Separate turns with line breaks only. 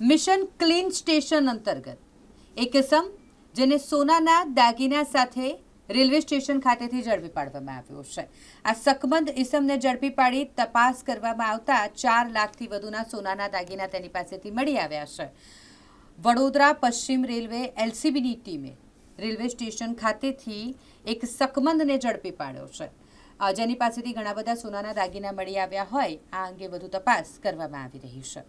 Mission clean station અંતર્ગત. એક કિસમ જેને સોનાના દાગીના સાથે રેલવે સ્ટેશન ખાતેથી ઝડપી પાડવામાં આવ્યો છે. આ સકમંદ ઇસમને ઝડપી પાડી તપાસ કરવામાં આવતા ચાર લાખથી વધુના સોનાના દાગીના તેની પાસેથી મળી આવ્યા છે. વડોદરા પશ્ચિમ રેલવે એલસીબીની ટીમે રેલવે સ્ટેશન ખાતેથી એક સકમંદને ઝડપી પાડ્યો છે. જેની પાસેથી ઘણા બધા સોનાના દાગીના મળી આવ્યા હોય, આ અંગે વધુ તપાસ કરવામાં આવી રહી છે.